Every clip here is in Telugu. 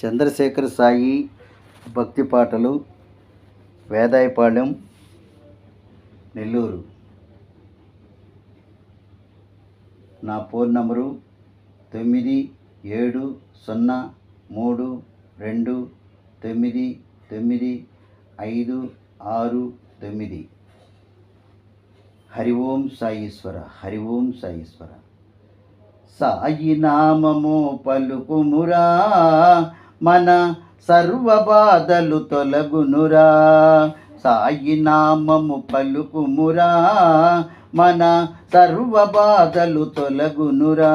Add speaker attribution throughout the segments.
Speaker 1: చంద్రశేఖర్ సాయి భక్తి పాటలు వేదాయపాళెం నెల్లూరు. నా ఫోన్ నంబరు తొమ్మిది ఏడు సున్నా మూడు రెండు తొమ్మిది తొమ్మిది ఐదు ఆరు తొమ్మిది. హరి ఓం సాయీశ్వర హరి ఓం సాయీశ్వర. సాయి నామము పలుకుమురా మన సర్వ బాధలు తొలగునురా. సాయి నామము పలుకుమురా. మన సర్వ బాధలు తొలగునురా.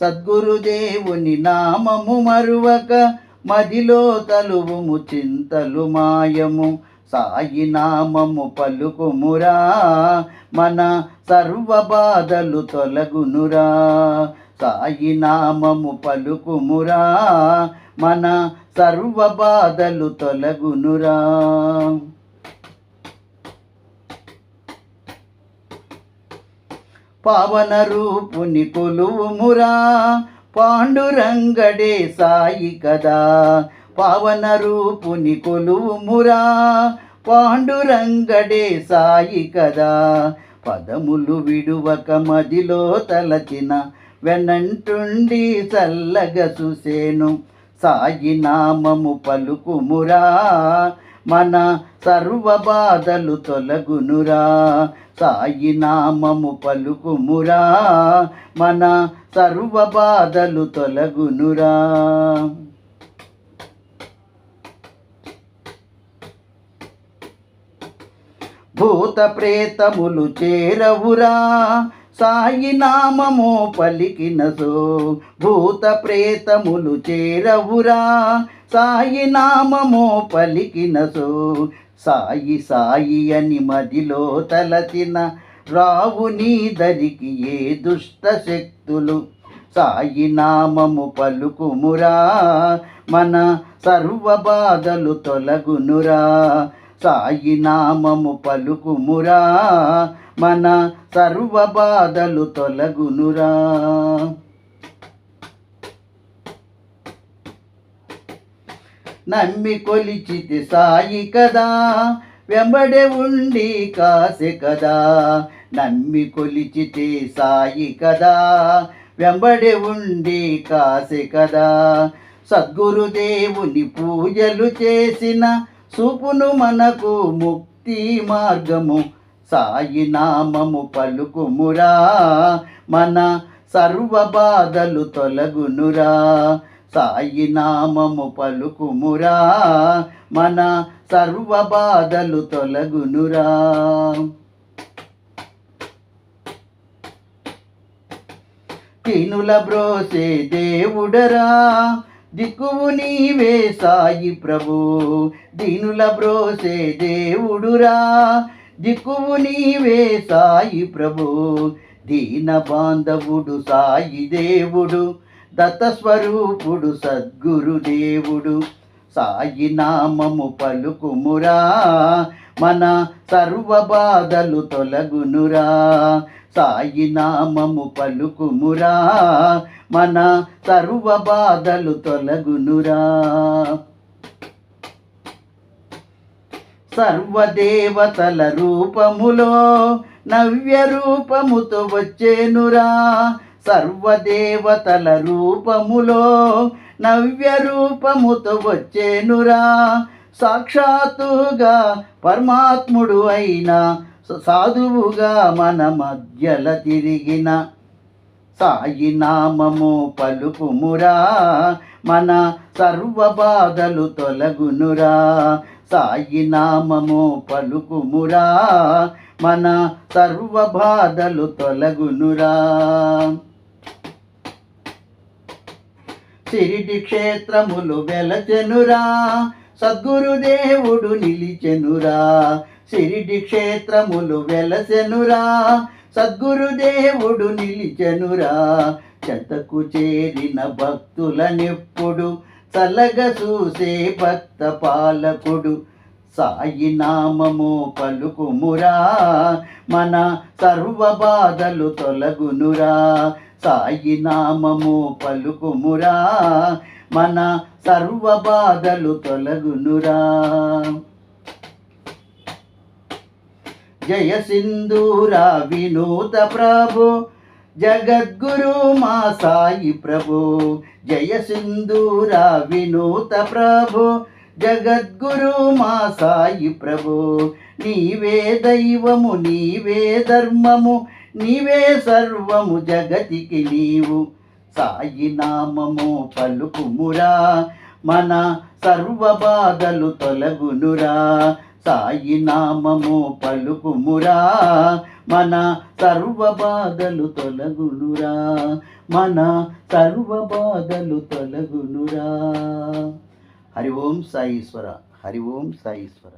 Speaker 1: సద్గురుదేవుని నామము మరువక మదిలో తలువుము చింతలు మాయము. సాయి నామము పలుకుమురా. మన సర్వ బాధలు తొలగునురా. సాయి నామము పలుకుమురా మన సర్వ బాధలు తొలగునురా. పావన రూపుని కొలువుమురా పాండురంగడే సాయి కదా. పావన రూపుని కొలువుమురా పాండురంగడే సాయి కదా. పదములు విడువక మదిలో తలచిన వెనంటుండి చల్లగా చూసేను. సాయి నామము పలుకుమురా. మన సర్వ బాధలు తొలగునురా. సాయి నామము పలుకుమురా. మన సర్వ బాధలు తొలగునురా. భూత ప్రేతములు చేరవురా. సాయి నామము పలికినసో భూత ప్రేతములు చేరవురా. సాయి నామము పలికినసో సాయి సాయి అని మదిలో తలచిన రావు నీ దరికి ఏ దుష్ట శక్తులు. సాయి నామము పలుకుమురా మన సర్వ బాధలు తొలగునురా. సాయి నామము పలుకుమురా మన సర్వ బాధలు తొలగునురా. నమ్మి కొలిచితి సాయి కదా వెంబడే ఉండి కాసే కదా. నమ్మి కొలిచితే సాయి కదా వెంబడే ఉండి కాసే కదా. సద్గురుదేవుని పూజలు చేసిన చూపును మనకు ముక్తి మార్గము. సాయి నామము పలుకుమురా. మన సర్వ బాధలు తొలగునురా. సాయి నామము పలుకుమురా. మన సర్వ బాధలు తొలగునురా. తినుల బ్రోసే దేవుడరా. దిక్కువు నీవే సాయి ప్రభు. దీనుల బ్రోసే దేవుడురా. దిక్కువు నీవే సాయి ప్రభు. దీన బాంధవుడు సాయి దేవుడు. దత్తస్వరూపుడు సద్గురు దేవుడు. సాయి నామము పలుకుమురా. మన సర్వ బాధలు తొలగునురా. సాయి నామము పలుకుమురా. మన సర్వ బాధలు తొలగునురా. సర్వదేవతల రూపములో నవ్య రూపముతో వచ్చేనురా. సర్వదేవతల రూపములో నవ్య రూపముతో వచ్చేనురా. సాక్షాత్తుగా పరమాత్ముడు అయిన సాధువుగా మన మధ్యల తిరిగిన సాయి నామము పలుకుమురా మన సర్వ బాధలు తొలగునురా. సాయి నామము పలుకుమురా మన సర్వ బాధలు తొలగునురా. సిరిడి క్షేత్రములు వెలచెనురా సద్గురుదేవుడు నిలిచెనురా. సిరిడి క్షేత్రములు వెలసెనురా. సద్గురుదేవుడు నిలిచెనురా. చెంతకు చేరిన భక్తులనెప్పుడు చల్లగ చూసే భక్త పాలకుడు. సాయి నామము పలుకుమురా. మన సర్వ బాధలు తొలగునురా. సాయి నామము పలుకుమురా. మన సర్వ బాధలు తొలగునురా. జయ సింధూరా వినూత ప్రభు. జగద్గురు మా సాయి ప్రభు. జయ సింధూరా వినూత ప్రభు. జగద్గురు మా సాయి ప్రభు నీవే దైవము నీవే ధర్మము నీవే సర్వము జగతికి నీవు. సాయి నామము పలుకుమురా మన సర్వ బాధలు తొలగునురా. సాయి నామము పలుకుమురా మన సర్వ బాధలు తొలగునురా. మన సర్వ బాధలు తొలగునురా. హరి ఓం సాయీశ్వర హరి ఓం సాయీశ్వర